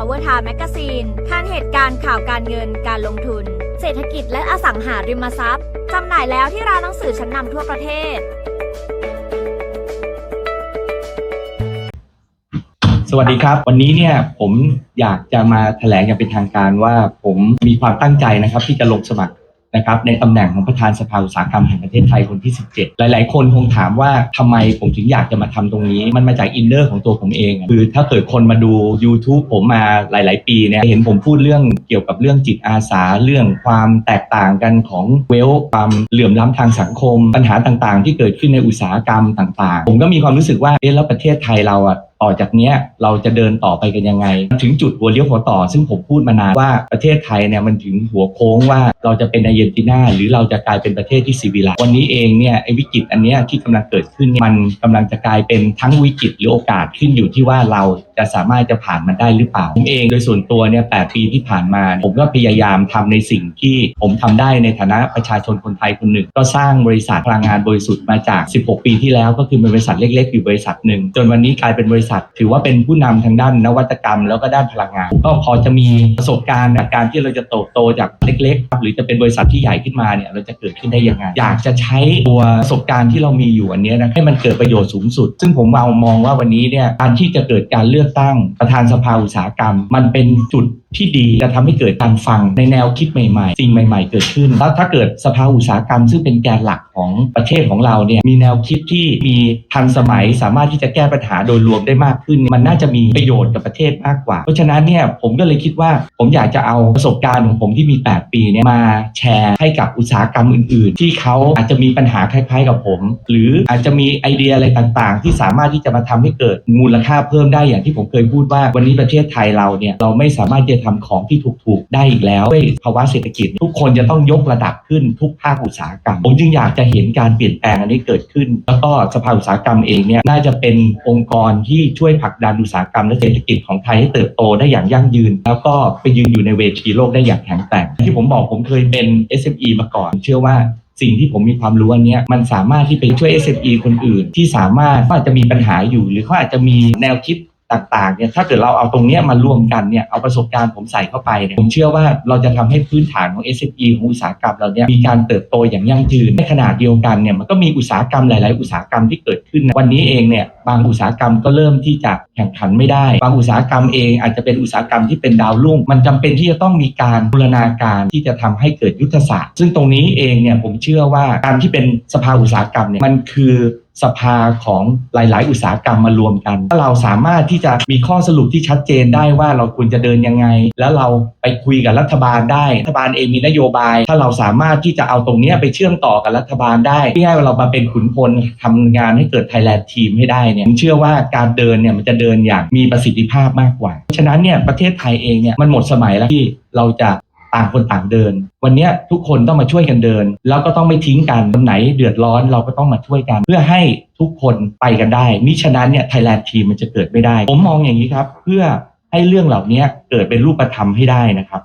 าแมกกาซีนทันเหตุการณ์ข่าวการเงินการลงทุน เศรษฐกิจและอสังหาริมทรัพย์จำหน่ายแล้วที่ร้านหนังสือชั้นนำทั่วประเทศ สวัสดีครับ วันนี้เนี่ยผมอยากจะมาแถลงอย่างเป็นทางการว่าผมมีความตั้งใจนะครับ ที่จะลงสมัคร นะครับในตำแหน่งของประธานสภาอุตสาหกรรมแห่งประเทศไทยคนที่ 17 หลาย ๆ คนคงถามว่าทำไมผมถึงอยากจะมาทำตรงนี้ มันมาจากอินเนอร์ของตัวผมเอง คือถ้าเกิดคนมาดู YouTube ผมมาหลาย ๆ ปีเนี่ยเห็นผมพูดเรื่อง เกี่ยวกับเรื่องจิตอาสาเรื่องความแตกต่างกันของเวลความเหลื่อมล้ำทางสังคม ปัญหาต่างๆ ที่เกิดขึ้นในอุตสาหกรรมต่างๆ ผมก็มีความรู้สึกว่าเอ๊ะแล้วประเทศไทยเราอะต่อจากนี้เราจะเดินต่อไปกันยังไง ถึงจุดหัวเลี้ยวหัวต่อ ซึ่งผมพูดมานานว่าประเทศไทยเนี่ยมันถึงหัวโค้งว่าเราจะเป็นอาร์เจนตินาหรือเราจะกลายเป็นประเทศที่ซีวิไลวันนี้เองเนี่ยไอ้วิกฤตอันนี้ที่กำลังเกิดขึ้นมันกำลังจะกลายเป็นทั้งวิกฤตหรือโอกาสขึ้นอยู่ที่ว่าเราจะสามารถจะผ่านมันได้หรือเปล่าผมเองโดยส่วนตัวเนี่ยแปีที่ผ่านมาผมก็พยายามทำในสิ่งที่ผมทำได้ในฐานะประชาชนคนไทยคนหนึ่ง ก็สร้างบริษัทพลังงานบริสุทธิ์มาจาก 16 ปีที่แล้วก็คือเป็นบริษัทเล็ก ๆ อยู่บริษัทหนึ่งจนวันนี้กลายเป็นบริษัท ถือว่าเป็นผู้นำทางด้านนวัตกรรม แล้วก็ด้านพลังงาน ก็พอจะมีประสบการณ์จากการที่เราจะโตโตจากเล็กๆ หรือจะเป็นบริษัทที่ใหญ่ขึ้นมาเนี่ยเราจะเกิดขึ้นได้ยังไงอยากจะใช้ตัวประสบการณ์ที่เรามีอยู่อันนี้นะให้มันเกิดประโยชน์สูงสุด ซึ่งผมมองมองว่าวันนี้เนี่ยการที่จะเกิดการเลือกตั้งประธานสภาอุตสาหกรรม มันเป็นจุดที่ดีจะทำให้เกิดการฟังในแนวคิดใหม่ๆ สิ่งใหม่ ๆ เกิดขึ้น แล้วถ้าเกิดสภาอุตสาหกรรมซึ่งเป็นแกนหลัก ของประเทศของเราเนี่ยมีแนวคิดที่มีทันสมัยสามารถที่จะแก้ปัญหาโดยรวมได้มากขึ้น มันน่าจะมีประโยชน์กับประเทศมากกว่า เพราะฉะนั้นเนี่ยผมก็เลยคิดว่าผมอยากจะเอาประสบการณ์ของผมที่มี 8 ปีเนี่ยมาแชร์ให้กับอุตสาหกรรมอื่น ๆ ที่เขาอาจจะมีปัญหาคล้าย ๆ กับผม หรืออาจจะมีไอเดียอะไรต่างๆ ที่สามารถที่จะมาทำให้เกิดมูลค่าเพิ่มได้อย่างที่ผมเคยพูดว่าวันนี้ประเทศไทยเราเนี่ยเราไม่สามารถที่จะทำของที่ถูกๆได้อีกแล้วด้วยภาวะเศรษฐกิจ ทุกคนจะต้องยกระดับขึ้นทุกภาคอุตสาหกรรมผมจึงอยากจะเห็นการเปลี่ยนแปลงอันนี้เกิดขึ้น แล้วก็สภาอุตสาหกรรมเองเนี่ยน่าจะเป็นองค์กรที่ช่วยผลักดันอุตสาหกรรมและเศรษฐกิจของไทยให้เติบโตได้อย่างยั่งยืน แล้วก็ไปยืนอยู่ในเวทีโลกได้อย่างแข็งแกร่งที่ผมบอกผมเคยเป็น SME มาก่อน เชื่อว่าสิ่งที่ผมมีความรู้อันนี้มันสามารถที่ไปช่วย SME คนอื่น ที่สามารถเขาอาจจะมีปัญหาอยู่ หรือเขาอาจจะมีแนวคิด ต่างๆเนี่ยถ้าเกิดเราเอาตรงเนี้ยมารวมกันเนี่ยเอาประสบการณ์ผมใส่เข้าไปเนี่ยผมเชื่อว่าเราจะทำให้พื้นฐานของ SME ของอุตสาหกรรมเราเนี่ยมีการเติบโตอย่างยั่งยืนในขณะเดียวกันเนี่ยมันก็มีอุตสาหกรรมหลาย ๆ อุตสาหกรรมที่เกิดขึ้น วันนี้เองเนี่ยบางอุตสาหกรรมก็เริ่มที่จะแข่งขันไม่ได้ บางอุตสาหกรรมเองอาจจะเป็นอุตสาหกรรมที่เป็นดาวรุ่ง มันจำเป็นที่จะต้องมีการบูรณาการที่จะทำให้เกิดยุทธศาสตร์ ซึ่งตรงนี้เองเนี่ยผมเชื่อว่าการที่เป็นสภาอุตสาหกรรมเนี่ยมันคือ สภาของหลาย ๆ อุตสาหกรรมมารวมกัน ถ้าเราสามารถที่จะมีข้อสรุปที่ชัดเจนได้ว่าเราควรจะเดินยังไง แล้วเราไปคุยกับรัฐบาลได้ รัฐบาลเองมีนโยบาย ถ้าเราสามารถที่จะเอาตรงนี้ไปเชื่อมต่อกับรัฐบาลได้ที่ให้เรามาเป็นขุนพลทำงานให้เกิดไทยแลนด์ทีมให้ได้เนี่ยผมเชื่อว่าการเดินเนี่ยมันจะเดินอย่างมีประสิทธิภาพมากกว่า ฉะนั้นเนี่ยประเทศไทยเองเนี่ยมันหมดสมัยแล้วที่เราจะ ต่างคนต่างเดิน วันนี้ทุกคนต้องมาช่วยกันเดิน แล้วก็ต้องไม่ทิ้งกันคนไหนเดือดร้อนเราก็ต้องมาช่วยกัน เพื่อให้ทุกคนไปกันได้มิฉะนั้นเนี่ยไทยแลนด์ทีมมันจะเกิดไม่ได้ ผมมองอย่างนี้ครับ เพื่อให้เรื่องเหล่านี้เกิดเป็นรูปธรรมให้ได้นะครับ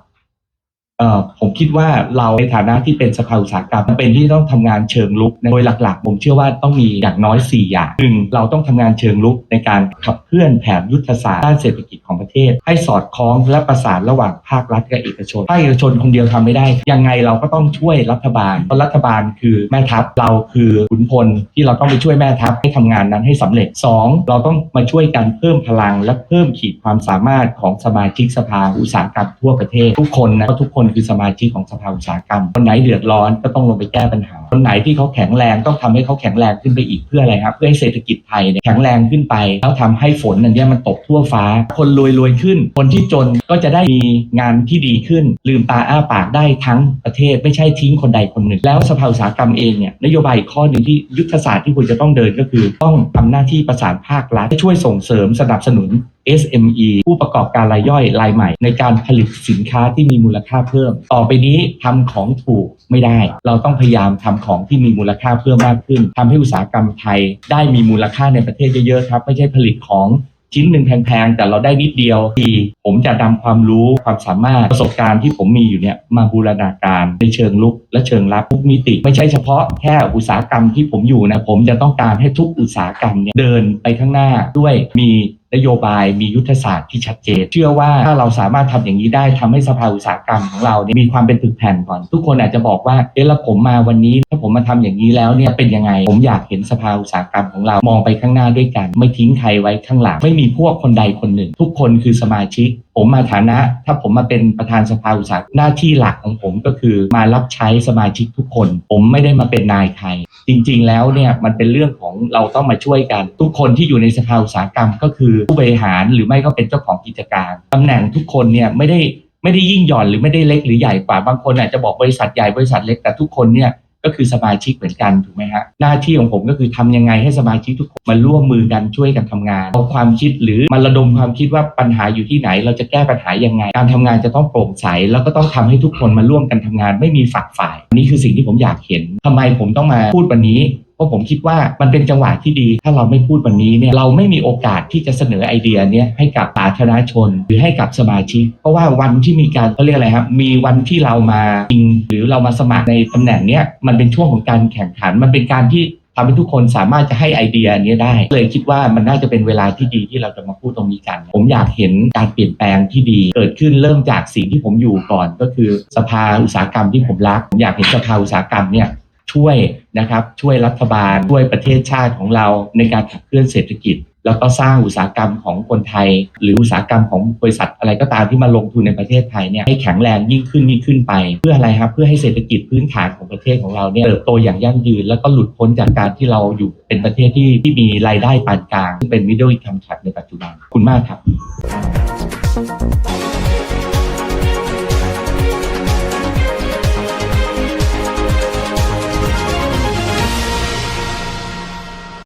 ผมคิดว่าเราในฐานะที่เป็นสภาอุตสาหกรรมเป็นที่ต้องทำงานเชิงลุกโดยหลักๆ ผมเชื่อว่าต้องมีอย่างน้อย 4 อย่างหนึ่งเราต้องทำงานเชิงลุกในการขับเคลื่อนแผนยุทธศาสตร์ด้านเศรษฐกิจของประเทศ ให้สอดคล้องและประสานระหว่างภาครัฐกับเอกชนภาคเอกชนคนเดียวทำไม่ได้ ยังไงเราก็ต้องช่วยรัฐบาลเพราะรัฐบาลคือแม่ทัพเราคือขุนพลที่เราต้องไปช่วยแม่ทัพให้ทำงานนั้นให้สำเร็จสองเราต้องมาช่วยกันเพิ่มพลัง และเพิ่มขีดความสามารถของสมาชิกสภาอุตสาหกรรมทั่วประเทศทุกคนนะทุกคนคือสมาชิกของสภาอุตสาหกรรมคนไหนเดือดร้อนก็ต้องลงไปแก้ปัญหา คนไหนที่เขาแข็งแรงต้องทำให้เขาแข็งแรงขึ้นไปอีกเพื่ออะไรครับเพื่อให้เศรษฐกิจไทยแข็งแรงขึ้นไป แล้วทำให้ฝนอันเนี้ยมันตกทั่วฟ้า คนรวยรวยขึ้น คนที่จนก็จะได้มีงานที่ดีขึ้น ลืมตาอ้าปากได้ทั้งประเทศไม่ใช่ทิ้งคนใดคนหนึ่ง แล้วสภาอุตสาหกรรมเองเนี่ยนโยบายอีกข้อหนึ่งที่ยุทธศาสตร์ที่ควรจะต้องเดินก็คือ ต้องทำหน้าที่ประสานภาครัฐช่วยส่งเสริมสนับสนุน SME ผู้ประกอบการรายย่อยรายใหม่ ในการผลิตสินค้าที่มีมูลค่าเพิ่ม ต่อไปนี้ทำของถูกไม่ได้ เราต้องพยายามทำของที่มีมูลค่าเพิ่มมากขึ้นทำให้อุตสาหกรรมไทย ได้มีมูลค่าในประเทศเยอะๆครับไม่ใช่ผลิตของชิ้นหนึ่งแพงๆ แต่เราได้นิดเดียวที่ผมจะนำความรู้ความสามารถประสบการณ์ที่ผมมีอยู่เนี่ยมาบูรณาการในเชิงลุกและเชิงรับทุกมิติ ไม่ใช่เฉพาะแค่อุตสาหกรรมที่ผมอยู่นะผมจะต้องการให้ทุกอุตสาหกรรมเนี่ยเดินไปข้างหน้าด้วยมี นโยบายมียุทธศาสตร์ที่ชัดเจน เชื่อว่าถ้าเราสามารถทำอย่างนี้ได้ทำให้สภาอุตสาหกรรมของเราเนี่ยมีความเป็นตึกแผ่นก่อน ทุกคนอาจจะบอกว่าเออแล้วผมมาวันนี้ถ้าผมมาทำอย่างนี้แล้วเนี่ยเป็นยังไง ผมอยากเห็นสภาอุตสาหกรรมของเรามองไปข้างหน้าด้วยกัน ไม่ทิ้งใครไว้ข้างหลังไม่มีพวกคนใดคนหนึ่ง ทุกคนคือสมาชิก ผมมาฐานะ ถ้าผมมาเป็นประธานสภาอุตสาหกรรมหน้าที่หลักของผมก็คือมารับใช้สมาชิกทุกคน ผมไม่ได้มาเป็นนายใคร จริงๆ แล้วเนี่ยมันเป็นเรื่องของเราต้องมาช่วยกัน ทุกคนที่อยู่ในสภาอุตสาหกรรม ก็คือผู้บริหารหรือไม่ก็เป็นเจ้าของกิจการตำแหน่งทุกคนเนี่ยไม่ได้ไม่ได้ยิ่งหย่อนหรือไม่ได้เล็กหรือใหญ่กว่าบางคนอาจจะบอกบริษัทใหญ่บริษัทเล็กแต่ทุกคนเนี่ย ก็คือสมาชิกเหมือนกันถูกไหมฮะหน้าที่ของผมก็คือทำยังไงให้สมาชิกทุกคนมาร่วมมือกันช่วยกันทำงานเอาความคิดหรือมาระดมความคิดว่าปัญหาอยู่ที่ไหน เราจะแก้ปัญหายังไง การทำงานจะต้องโปร่งใส แล้วก็ต้องทำให้ทุกคนมาร่วมกันทำงาน ไม่มีฝักฝ่ายนี่คือสิ่งที่ผมอยากเห็นทำไมผมต้องมาพูดวันนี้ เพราะผมคิดว่ามันเป็นจังหวะที่ดี ถ้าเราไม่พูดวันนี้เนี่ยเราไม่มีโอกาสที่จะเสนอไอเดียเนี้ยให้กับสาธารณชน หรือให้กับสมาชิก เพราะว่าวันที่มีการเขาเรียกอะไรครับมีวันที่เรามาจริงหรือเรามาสมัครในตำแหน่งเนี้ยมันเป็นช่วงของการแข่งขัน มันเป็นการที่ทำให้ทุกคนสามารถจะให้ไอเดียนี้ได้ เลยคิดว่ามันน่าจะเป็นเวลาที่ดีที่เราจะมาพูดตรงนี้กัน ผมอยากเห็นการเปลี่ยนแปลงที่ดี เกิดขึ้นเริ่มจากสิ่งที่ผมอยู่ก่อน ก็คือสภาอุตสาหกรรมที่ผมรัก ผมอยากเห็นสภาอุตสาหกรรมเนี่ย ช่วยนะครับช่วยรัฐบาลช่วยประเทศชาติของเราในการขับเคลื่อนเศรษฐกิจ แล้วก็สร้างอุตสาหกรรมของคนไทย หรืออุตสาหกรรมของบริษัทอะไรก็ตามที่มาลงทุนในประเทศไทยเนี่ยให้แข็งแรงยิ่งขึ้นยิ่งขึ้นไป เพื่ออะไรครับเพื่อให้เศรษฐกิจพื้นฐานของประเทศของเราเนี่ยเติบโตอย่างยั่งยืน แล้วก็หลุดพ้นจากการที่เราอยู่เป็นประเทศที่ที่มีรายได้ปานกลางซึ่งเป็น middle income ในปัจจุบันคุณมากครับ